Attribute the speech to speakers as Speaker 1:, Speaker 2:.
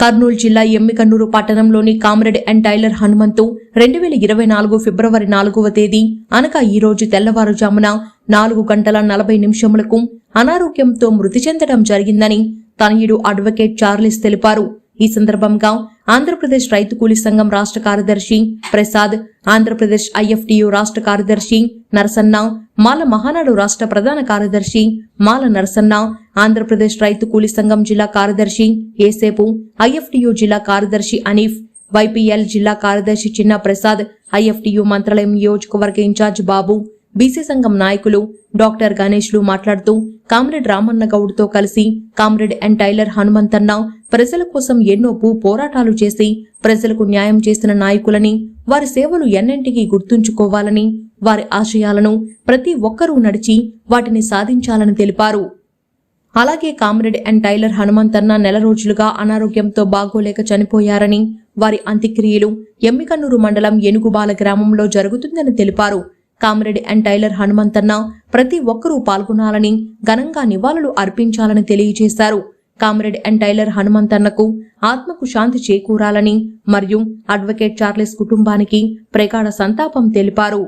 Speaker 1: కర్నూలు జిల్లా ఎమ్మికన్నూరు పట్టణంలోని comrade and tailor Hanumanthu రెండు వేల ఇరవై నాలుగు ఫిబ్రవరి నాలుగవ తేదీ అనగా ఈ రోజు తెల్లవారుజామున నాలుగు గంటల నలభై నిమిషములకు అనారోగ్యంతో మృతి చెందడం జరిగిందని తనయుడు అడ్వకేట్ చార్లెస్ తెలిపారు. ఈ సందర్భంగా ఆంధ్రప్రదేశ్ రైతు కూలీ సంఘం రాష్ట్ర కార్యదర్శి ప్రసాద్ ఆంధ్రప్రదేశ్ ఐఎఫ్టియు రాష్ట్ర కార్యదర్శి నరసన్న మాల మహానాడు రాష్ట్ర ప్రధాన కార్యదర్శి మాల నరసన్న ఆంధ్రప్రదేశ్ రైతు కూలీ సంఘం జిల్లా కార్యదర్శి ఏసేపు ఐఎఫ్టియు జిల్లా కార్యదర్శి అనీఫ్ వైపీఎల్ జిల్లా కార్యదర్శి చిన్న ప్రసాద్ ఐఎఫ్టియు మంత్రాలయం నియోజకవర్గ ఇన్ఛార్జ్ బాబు బీసీ సంఘం నాయకులు డాక్టర్ గణేష్లు మాట్లాడుతూ కామ్రేడ్ రామన్న గౌడ్తో కలిసి కామ్రేడ్ అండ్ టైలర్ హనుమంతన్న ప్రజల కోసం ఎన్నో భూ పోరాటాలు చేసి ప్రజలకు న్యాయం చేసిన నాయకులని వారి సేవలు ఎన్నింటికీ గుర్తుంచుకోవాలని వారి ఆశయాలను ప్రతి ఒక్కరూ నడిచి వాటిని సాధించాలని తెలిపారు. అలాగే కామ్రేడ్ అండ్ టైలర్ హనుమంతన్న నెల రోజులుగా అనారోగ్యంతో బాగోలేక చనిపోయారని వారి అంత్యక్రియలు ఎమ్మికన్నూరు మండలం ఏనుగుబాల గ్రామంలో జరుగుతుందని తెలిపారు. కామరెడ్డి అండ్ టైలర్ హనుమంతన్న ప్రతి ఒక్కరూ పాల్గొనాలని ఘనంగా నివాళులు అర్పించాలని తెలియజేశారు. కామ్రేడ్ అండ్ టైలర్ హనుమంతన్నకు ఆత్మకు శాంతి చేకూరాలని మరియు అడ్వకేట్ చార్లెస్ కుటుంబానికి ప్రగాఢ సంతాపం తెలిపారు.